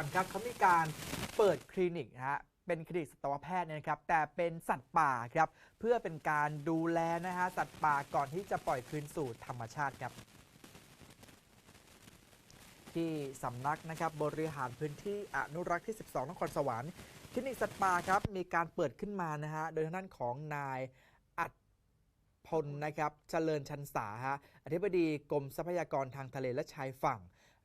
รรค์ครับเขามีการเปิดคลินิกนะฮะเป็นคลินิกสัตวแพทย์เนี่ยนะครับ แต่เป็นสัตว์ป่าครับ เพื่อเป็นการดูแลนะฮะสัตว์ป่าก่อนที่จะปล่อยคืนสู่ธรรมชาติครับ ที่สำนักนะครับบริหารพื้นที่อนุรักษ์ที่ 12นครสวรรค์คลินิกสัตว์ป่าครับมีการเปิดขึ้นมานะฮะโดยทางด้านของนายอัดพลนะครับเจริญชันสาฮะอธิบดีกรมทรัพยากรทางทะเลและชายฝั่ง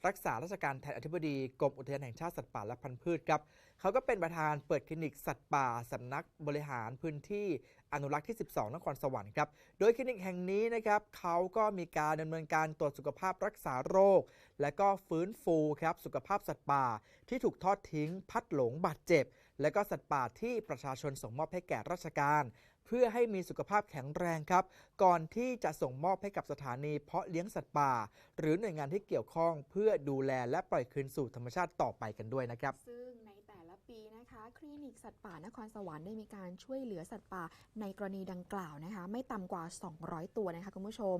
รักษาราชการแทนอธิบดีกรมอุทยานแห่งชาติสัตว์ป่าและพันธุ์พืชครับเขาก็เป็นประธานเปิดคลินิกสัตว์ป่าสำนักบริหารพื้นที่อนุรักษ์ที่ 12 นครสวรรค์ครับ โดยคลินิกแห่งนี้นะครับเขาก็มีการดำเนินการตรวจสุขภาพรักษาโรค และก็ฟื้นฟูครับสุขภาพสัตว์ป่าที่ถูกทอดทิ้ง พัดหลงบาดเจ็บ และก็สัตว์ป่าที่ประชาชนส่งมอบให้แก่ราชการ เพื่อให้มีสุขภาพแข็งแรงครับ ก่อนที่จะส่งมอบให้กับสถานีเพาะเลี้ยงสัตว์ป่า หรือหน่วยงานที่เกี่ยวข้องเพื่อดูแลและปล่อยคืนสู่ธรรมชาติต่อไปกันด้วยนะครับซึ่ง ในแต่ละปีนะคะคลินิกสัตว์ป่านครสวรรค์ได้มีการช่วยเหลือสัตว์ป่าในกรณีดังกล่าวนะคะ ไม่ต่ำกว่า 200 ตัวนะคะคุณผู้ชม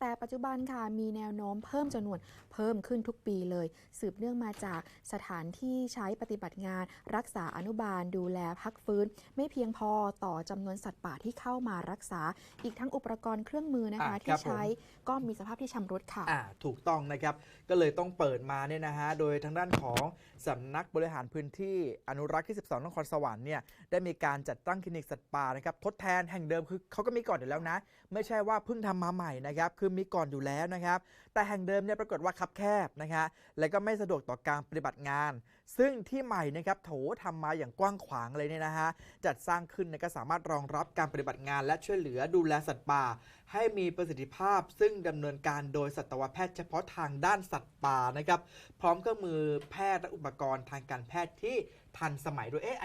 แต่ปัจจุบันค่ะมีแนวโน้มเพิ่มจำนวนเพิ่มขึ้นทุกปีเลย สืบเนื่องมาจากสถานที่ใช้ปฏิบัติงาน รักษาอนุบาลดูแลพักฟื้น ไม่เพียงพอต่อจำนวนสัตว์ป่าที่เข้ามารักษา อีกทั้งอุปกรณ์เครื่องมือนะคะอะครัที่บผมใช้ก็มีสภาพที่ชำรุดค่ะอ่าถูกต้องนะครับก็เลยต้องเปิดมาเนี่ยนะฮะโดยทางด้านของสำนักบริหารพื้นที่อนุรักษ์ที่12นครสวรรค์เนี่ยได้มีการจัดตั้งคลินิกสัตว์ป่านะครับทดแทนแห่งเดิมคือเขาก็มีก่อนอยู่แล้วนะ ไม่ใช่ว่าเพิ่งทำมาใหม่นะครับคือมีก่อนอยู่แล้วนะครับแต่แห่งเดิมเนี่ยปรากฏว่าคับแคบนะคะและก็ไม่สะดวกต่อการปฏิบัติงาน ซึ่งที่ใหม่นะครับโถทำมาอย่างกว้างขวางเลยเนี่ยนะฮะจัดสร้างขึ้นก็สามารถรองรับการปฏิบัติงาน และช่วยเหลือดูแลสัตว์ป่า ให้มีประสิทธิภาพ ซึ่งดำเนินการโดยสัตวแพทย์เฉพาะทางด้านสัตว์ป่านะครับพร้อมเครื่องมือแพทย์และอุปกรณ์ทางการแพทย์ที่ ทันสมัยด้วยเอ๊ะอัน